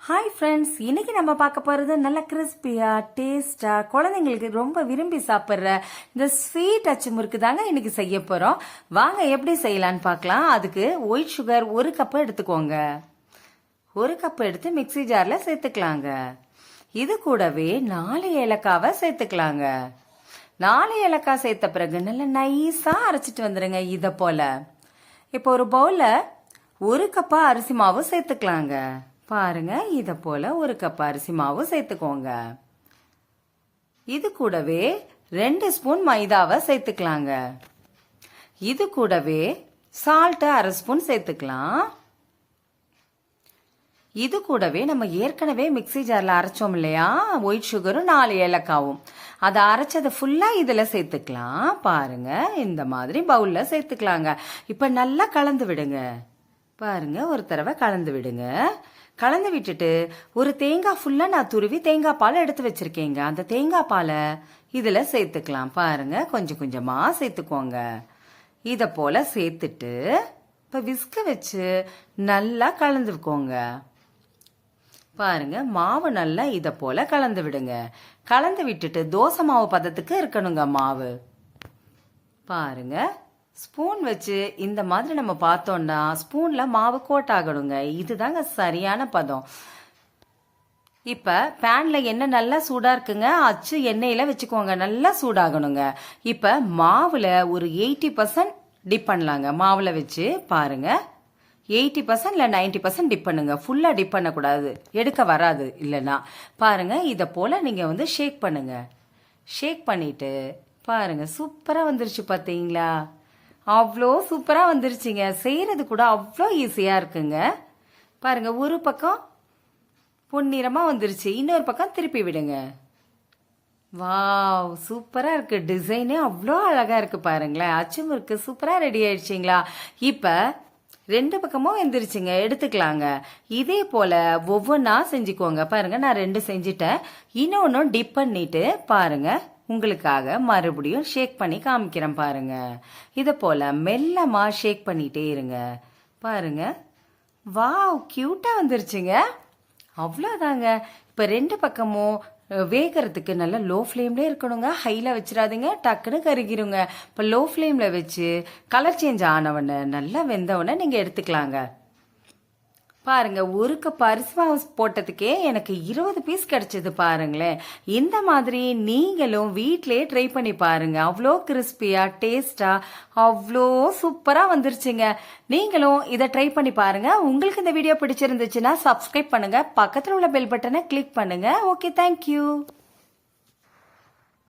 Hi friends இன்னைக்கு நம்ம பார்க்க போகிறது நல்ல கிறிஸ்பியாக டேஸ்ட்டாக குழந்தைங்களுக்கு ரொம்ப விரும்பி சாப்பிட்ற இந்த ஸ்வீட் அச்சு முறுக்கு தாங்க இன்னைக்கு செய்ய போகிறோம் வாங்க எப்படி செய்யலான்னு பார்க்கலாம். அதுக்கு ஒயிட் சுகர் ஒரு கப்பு எடுத்துக்கோங்க. ஒரு கப் எடுத்து மிக்ஸி ஜாரில் சேர்த்துக்கலாங்க. இது கூடவே நாலு ஏலக்காவை சேர்த்துக்கலாங்க. நாலு ஏலக்காய் சேர்த்த பிறகு நல்லா நைஸாக அரைச்சிட்டு வந்துடுங்க இதை போல். இப்போ ஒரு பவுலில் ஒரு கப்பா அரிசி மாவு சேர்த்துக்கலாங்க. பாருங்க இதை போல ஒரு கப் அரிசி மாவு சேர்த்துக்கோங்க. இது கூடவே ரெண்டு ஸ்பூன் மைதாவை சேர்த்துக்கலாங்க. இது கூடவே சால்ட்டு அரை ஸ்பூன் சேர்த்துக்கலாம். இது கூடவே நம்ம ஏற்கனவே மிக்ஸி ஜாரில் அரைச்சோம் இல்லையா? ஒயிட் சுகரும் நாலு ஏலக்காவும். அதை அரைச்சதை ஃபுல்லாக இதில் சேர்த்துக்கலாம். பாருங்க இந்த மாதிரி பவுலில் சேர்த்துக்கலாங்க. இப்போ நல்லா கலந்து விடுங்க. பாருங்க ஒரு தடவை கலந்து விடுங்க. கலந்து விட்டுட்டு ஒரு தேங்காய் ஃபுல்லாக நான் துருவி தேங்காய் பால் எடுத்து வச்சிருக்கேங்க. அந்த தேங்காய் பாலை இதில் சேர்த்துக்கலாம். பாருங்க கொஞ்சம் கொஞ்சமாக சேர்த்துக்கோங்க. இதை போல் சேர்த்துட்டு இப்போ விஸ்க வச்சு நல்லா கலந்துக்கோங்க. பாருங்க மாவு நல்லா இதை போல கலந்து விடுங்க. கலந்து விட்டுட்டு தோசை மாவு பதத்துக்கு இருக்கணுங்க மாவு. பாருங்க ஸ்பூன் வச்சு இந்த மாதிரி நம்ம பார்த்தோம்னா ஸ்பூன்ல மாவு கோட் ஆகணுங்க இதுதாங்க சரியான பதம். இப்ப பேன்ல எண்ணெய் நல்லா சூடா இருக்குங்க. அச்சு எண்ணெயில வச்சுக்கோங்க நல்லா சூடாகணுங்க. இப்ப மாவுல ஒரு எயிட்டி பர்சன்ட் டிப் பண்ணலாங்க. மாவுல வச்சு பாருங்க. எயிட்டி பர்சன்ட் இல்லை நைன்டி பர்சன்ட் டிப் பண்ணுங்க. ஃபுல்லாக டிப் பண்ணக்கூடாது. எடுக்க வராது இல்லைன்னா. பாருங்க இதை போல் நீங்கள் வந்து ஷேக் பண்ணுங்க. ஷேக் பண்ணிட்டு பாருங்க சூப்பராக வந்துருச்சு பார்த்தீங்களா அவ்வளோ சூப்பராக வந்துருச்சுங்க. செய்கிறது கூட அவ்வளோ ஈஸியாக இருக்குங்க. பாருங்க ஒரு பக்கம் பொன்னிறமாக வந்துருச்சு. இன்னொரு பக்கம் திருப்பி விடுங்க. வாவ் சூப்பராக இருக்கு. டிசைனே அவ்வளோ அழகாக இருக்கு பாருங்களேன். அச்சும் இருக்கு சூப்பராக ரெடி ஆயிடுச்சிங்களா? இப்போ ரெண்டு பக்கமும் வெந்துருச்சுங்க எடுத்துக்கலாங்க. இதே போல ஒவ்வொன்றா செஞ்சுக்கோங்க. பாருங்க நான் ரெண்டு செஞ்சுட்டேன். இன்னொன்று டிப் பண்ணிட்டு பாருங்க உங்களுக்காக மறுபடியும் ஷேக் பண்ணி காமிக்கிறேன் பாருங்க. இதை போல மெல்லமா ஷேக் பண்ணிட்டே இருங்க. பாருங்க வாவ் கியூட்டா வந்துருச்சுங்க. அவ்வளோதாங்க இப்போ ரெண்டு பக்கமும் வேகறதுக்கு நல்லா லோ ஃப்ளேம்லேயே இருக்கணுங்க. ஹையில் வச்சிடாதீங்க டக்குன்னு கருகிருங்க. இப்போ லோ ஃப்ளேமில் வச்சு கலர் சேஞ்ச் ஆனவொடனே நல்லா வெந்தவொடனே நீங்கள் எடுத்துக்கலாங்க. பாருங்க ஒரு கப் அரிசி மாவு போட்டதுக்கே எனக்கு இருபது பீஸ் கிடைச்சது பாருங்களேன். இந்த மாதிரி நீங்களும் வீட்டிலேயே ட்ரை பண்ணி பாருங்க. அவ்வளோ கிறிஸ்பியா டேஸ்டா அவ்வளோ சூப்பரா வந்துருச்சுங்க. நீங்களும் இதை ட்ரை பண்ணி பாருங்க. உங்களுக்கு இந்த வீடியோ பிடிச்சிருந்துச்சுன்னா சப்ஸ்கிரைப் பண்ணுங்க. பக்கத்தில் உள்ள பெல் பட்டனை கிளிக் பண்ணுங்க. Okay thank you